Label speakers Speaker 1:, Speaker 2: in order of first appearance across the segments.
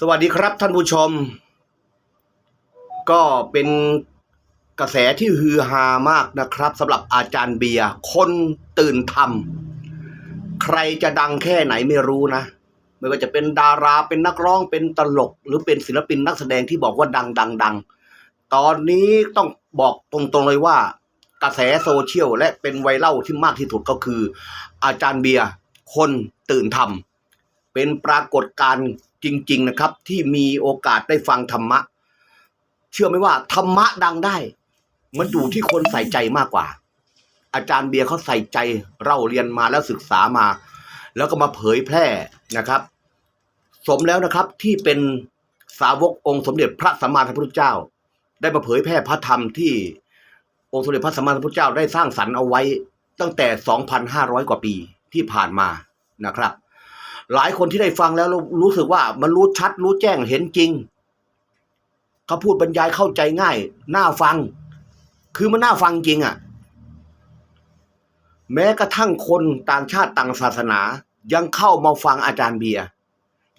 Speaker 1: สวัสดีครับท่านผู้ชม ก็เป็นกระแสที่ฮือฮามากนะครับสำหรับอาจารย์เบียร์คนตื่นทำใครจะดังแค่ไหนไม่รู้นะ ไม่ว่าจะเป็นดาราเป็นนักร้องเป็นตลก หรือเป็นศิลปินนักแสดงที่บอกว่าดังดังดังตอนนี้ต้องบอกตรงๆเลยว่า กระแสโซเชียลและเป็นไวรัลที่มากที่สุดก็คือ อาจารย์เบียร์คนตื่นทำเป็นปรากฏการณ์ จริง ๆนะครับ ที่มีโอกาสได้ฟังธรรมะ เชื่อไหมว่าธรรมะดังได้ มันอยู่ที่คนใส่ใจมากกว่า อาจารย์เบียร์เขาใส่ใจเราเรียนมาแล้วศึกษามา แล้วก็มาเผยแพร่นะครับ สมแล้วนะครับที่เป็นสาวกองค์สมเด็จพระสัมมาสัมพุทธเจ้า ได้มาเผยแพร่พระธรรมที่องค์สมเด็จพระสัมมาสัมพุทธเจ้าได้สร้างสรรค์เอาไว้ตั้งแต่ 2,500 กว่าปีที่ผ่านมานะครับ หลายคนที่ได้ฟังแล้วรู้สึกว่ามันรู้ชัด รู้แจ้งเห็นจริงเขาพูดบรรยายเข้าใจง่าย น่าฟัง คือมันน่าฟังจริงอะ่ะ แม้กระทั่งคนต่างชาติต่างศาสนา ยังเข้ามาฟังอาจารย์เบียร์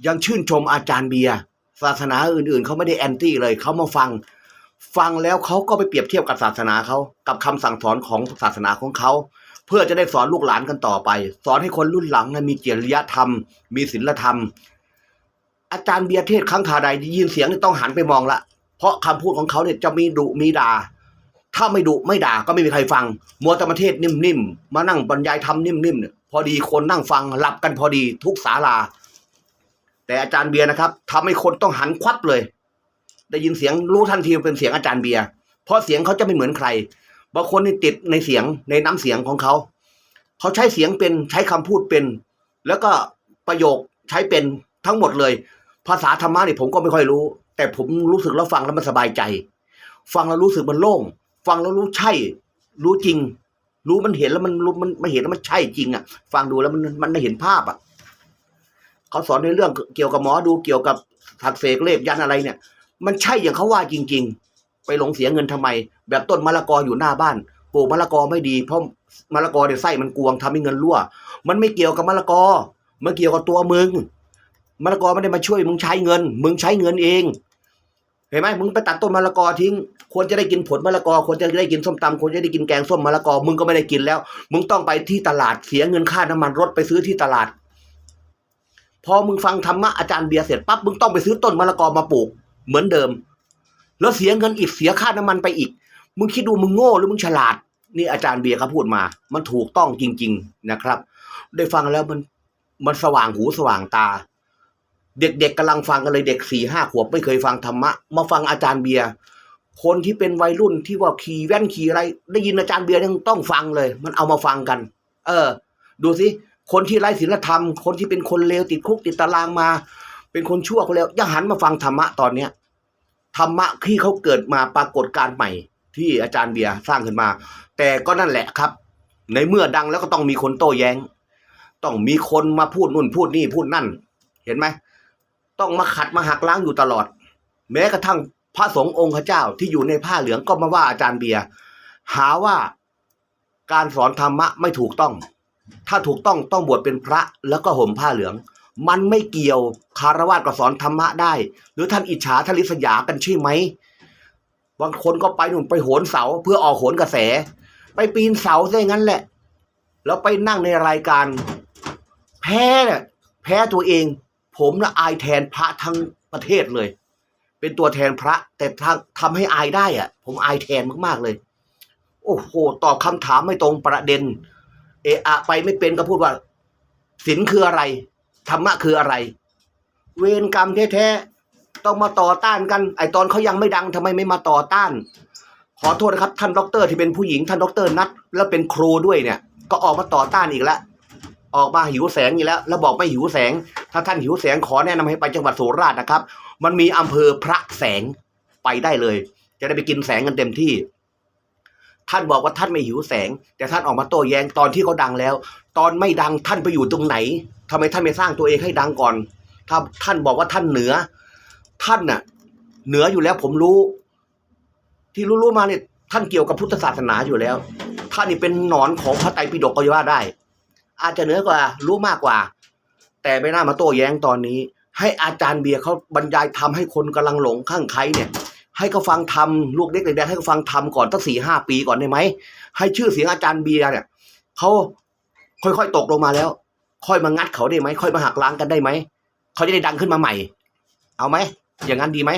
Speaker 1: ยังชื่นชมอาจารย์เบียร์ศาสนาอื่นๆเขาไม่ได้แอนตี้เลยเขามาฟัง ฟังแล้วเขาก็ไปเปรียบเทียบกับศาสนาเขากับคำสั่งสอนของศาสนาของเขา เพื่อจะได้สอนลูกหลานกันต่อไป สอนให้คนรุ่นหลังนะมีจริยธรรม มีศีลธรรม อาจารย์เบียร์เทศครั้งคาใดยินเสียงต้องหันไปมองละ เพราะคำพูดของเขาเนี่ยจะมีดุมีด่า ถ้าไม่ดุไม่ด่าก็ไม่มีใครฟัง มัวแต่มาเทศนิ่มๆ มานั่งบรรยายธรรมนิ่มๆเนี่ยพอดีคนนั่งฟังหลับกันพอดีทุกศาลา แต่อาจารย์เบียร์นะครับทำให้คนต้องหันควับเลย ได้ยินเสียงรู้ทันทีเป็นเสียงอาจารย์เบียร์เพราะเสียงเขาจะไม่เหมือนใคร บางคนนี่ติดในเสียงในน้ำเสียงของเขา เขาใช้เสียงเป็นใช้คำพูดเป็น แล้วก็ประโยคใช้เป็นทั้งหมดเลย ภาษาธรรมะนี่ผมก็ไม่ค่อยรู้ แต่ผมรู้สึกแล้วฟังแล้วมันสบายใจ ฟังแล้วรู้สึกมันโล่ง ฟังแล้วรู้ใช่ รู้จริง รู้มันเห็นแล้วมันรู้มันมันเห็นแล้วมันใช่จริงอะ ฟังดูแล้วมันมันได้เห็นภาพอะเขาสอนในเรื่องเกี่ยวกับหมอดูเกี่ยวกับถักเสกเลขยันอะไรเนี่ย มันใช่อย่างเขาว่าจริง ๆ ไปหลงเสียเงินทำไม แบบต้นมะละกออยู่หน้าบ้านปลูกมะละกอไม่ดีเพราะมะละกอเดี๋ยวไส้มันกวงทำให้เงินรั่ว มันไม่เกี่ยวกับมะละกอมันเกี่ยวกับตัวมึงมะละกอไม่ได้มาช่วยมึงใช้เงิน มึงใช้เงินเอง เห็นไหมมึงไปตัดต้นมะละกอทิ้งควรจะได้กินผลมะละกอควรจะได้กินส้มตำควรจะได้กินแกงส้มมะละกอ มึงก็ไม่ได้กินแล้ว มึงต้องไปที่ตลาดเสียเงินค่าน้ำมันรถไปซื้อที่ตลาด พอมึงฟังธรรมะอาจารย์เบียร์เสร็จปั๊บมึงต้องไปซื้อต้นมะละกอมาปลูก เหมือนเดิม แล้วเสียเงินอีกเสียค่าน้ำมันไปอีก มึงคิดดูมึงโง่หรือมึงฉลาด นี่อาจารย์เบียร์เขาพูดมา มันถูกต้องจริง ๆนะครับ ได้ฟังแล้วมันมันสว่างหูสว่างตา เด็กๆกำลังฟังกันเลยเด็กสี่ห้าขวบไม่เคยฟังธรรมะ มาฟังอาจารย์เบียร์คนที่เป็นวัยรุ่นที่ว่าขี่แว่นขี่อะไร ได้ยินอาจารย์เบียร์ยังต้องฟังเลย มันเอามาฟังกัน เออ ดูสิคนที่ไร้ศีลธรรม คนที่เป็นคนเลวติดคุกติดตารางมา เป็นคนชั่วคนเลวยังหันมาฟังธรรมะตอนเนี้ย ธรรมะที่เขาเกิดมาปรากฏการใหม่ ที่อาจารย์เบียร์สร้างขึ้นมา แต่ก็นั่นแหละครับ ในเมื่อดังแล้วก็ต้องมีคนโต้แย้ง ต้องมีคนมาพูดนู่นพูดนี่พูดนั่น เห็นไหมต้องมาขัดมาหักล้างอยู่ตลอด แม้กระทั่งพระสงฆ์องค์เจ้าที่อยู่ในผ้าเหลืองก็มาว่าอาจารย์เบียร์หาว่าการสอนธรรมะไม่ถูกต้อง ถ้าถูกต้องต้องบวชเป็นพระแล้วก็ห่มผ้าเหลือง มันไม่เกี่ยวคารวะก็สอนธรรมะได้ หรือท่านอิจฉาทลิษยากันใช่ไหมบางคนก็ไปหนุนไปโหนเสาเพื่อออกโหนกระแส ไปปีนเสาซะอย่างนั้นแหละ แล้วไปนั่งในรายการ แพ้เนี่ยแพ้ตัวเอง ผมนะอายแทนพระทั้งประเทศเลย เป็นตัวแทนพระ แต่ทำทำให้อายได้อะผมอายแทนมากๆเลย โอ้โหตอบคำถามไม่ตรงประเด็น เอะอะไปไม่เป็นก็พูดว่าศีลคืออะไร ธรรมะคืออะไร เวรกรรมแท้ๆต้องมาต่อต้านกัน ไอตอนเขายังไม่ดังทำไมไม่มาต่อต้าน ขอโทษนะครับ ท่านด็อกเตอร์ที่เป็นผู้หญิงท่านด็อกเตอร์นัดแล้วเป็นครูด้วยเนี่ย ก็ออกมาต่อต้านอีกแล้วออกมาหิวแสงอีกแล้ว แล้วบอกไม่หิวแสง ถ้าท่านหิวแสงขอแนะนำให้ไปจังหวัดสุราษฎร์นะครับ มันมีอำเภอพระแสงไปได้เลย จะได้ไปกินแสงกันเต็มที่ ท่านบอกว่าท่านไม่หิวแสง แต่ท่านออกมาโต้แย้งตอนที่เขาดังแล้ว ตอนไม่ดังท่านไปอยู่ตรงไหนทำไมท่านไม่สร้างตัวเองให้ดังก่อน ถ้าท่านบอกว่าท่านเหนือ ท่านน่ะ เหนืออยู่แล้วผมรู้ ที่รู้ๆมาเนี่ยท่านเกี่ยวกับพุทธศาสนาอยู่แล้ว ท่านนี่เป็นหนอนของพระไตรปิฎกก็ว่าได้ อาจจะเหนือกว่ารู้มากกว่า แต่ไม่น่ามาโต้แย้งตอนนี้ ให้อาจารย์เบียร์เขาบรรยายธรรมให้คนกำลังหลงข้างใครเนี่ย ให้เขาฟังธรรมลูกเล็กเด็กแดงให้เขาฟังธรรมก่อนตั้งสี่ห้าปีก่อนได้ไหมให้ชื่อเสียงอาจารย์เบียร์เนี่ยเขาค่อยๆตกลงมาแล้ว ค่อยมางัดเขาได้ไหมค่อยมาหักล้างกันได้ไหมเขาจะได้ดังขึ้นมาใหม่ เอาไหมอย่างนั้นดีไหม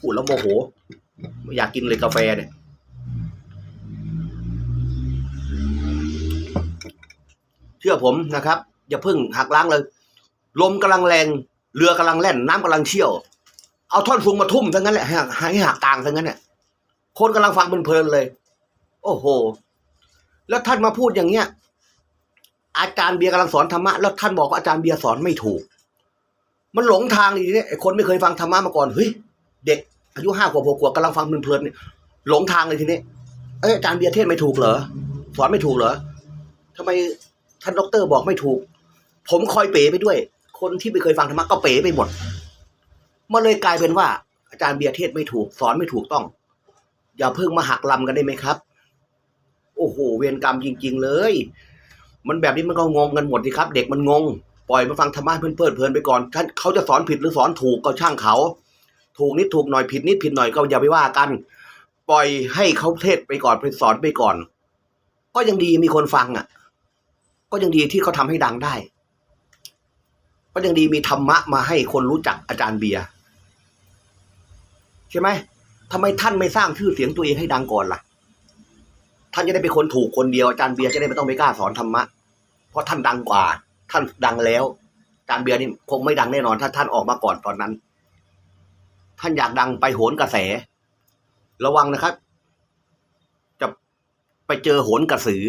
Speaker 1: พูดแล้วโมโหไม่อยากกินเลยกาแฟเนี่ยเชื่อผมนะครับ อย่าเพิ่งหักล้างเลย ลมกำลังแรง เรือกำลังแล่น น้ำกำลังเชี่ยว เอาท่อนซุงมาทุ่มทั้งนั้นแหละหักห้หักกลางทั้งนั้นเนี่ยคนกำลังฟังเพลินเลย โอ้โห แล้วท่านมาพูดอย่างเงี้ย อาจารย์เบียร์กำลังสอนธรรมะแล้วท่านบอกว่าอาจารย์เบียร์สอนไม่ถูก มันหลงทางอีกเนี่ยคนไม่เคยฟังธรรมะมาก่อนเฮ้ยเด็กอายุห้าขวบหกขวบกำลังฟังเพลินเนี่ยหลงทางเลยทีนี้เอ้ยอาจารย์เบียร์เทศไม่ถูกเหรอสอนไม่ถูกเหรอทำไมท่านด็อกเตอร์บอกไม่ถูก ผมคอยเป๋ไปด้วย คนที่ไม่เคยฟังธรรมะก็เป๋ไปหมด มันเลยกลายเป็นว่า อาจารย์เบียร์เทศไม่ถูก สอนไม่ถูกต้อง อย่าเพิ่งมาหักลำกันได้ไหมครับ โอ้โห เวรกรรมจริง ๆ เลย มันแบบนี้มันก็งงกันหมดสิครับ เด็กมันงง ปล่อยมาฟังธรรมะเพลินเพลินไปก่อนท่านเขาจะสอนผิดหรือสอนถูกก็ช่างเขา ถูกนิดถูกหน่อยผิดนิดผิดหน่อยก็อย่าไปว่ากัน ปล่อยให้เขาเทศไปก่อนไปสอนไปก่อน ก็ยังดีมีคนฟังอะ ก็ยังดีที่เขาทำให้ดังได้ก็ยังดีมีธรรมะมาให้คนรู้จักอาจารย์เบียร์ ใช่ไหมทำไมท่านไม่สร้างชื่อเสียงตัวเองให้ดังก่อนล่ะ ท่านจะได้เป็นคนถูกคนเดียวอาจารย์เบียร์จะได้ไม่ต้องไปกล้าสอนธรรมะ เพราะท่านดังกว่า ท่านดังแล้วอาจารย์เบียร์นี่คงไม่ดังแน่นอน ถ้าท่านออกมาก่อนตอนนั้น ท่านอยากดังไปโหนกระแส ระวังนะครับ จะไปเจอโหนกระสือ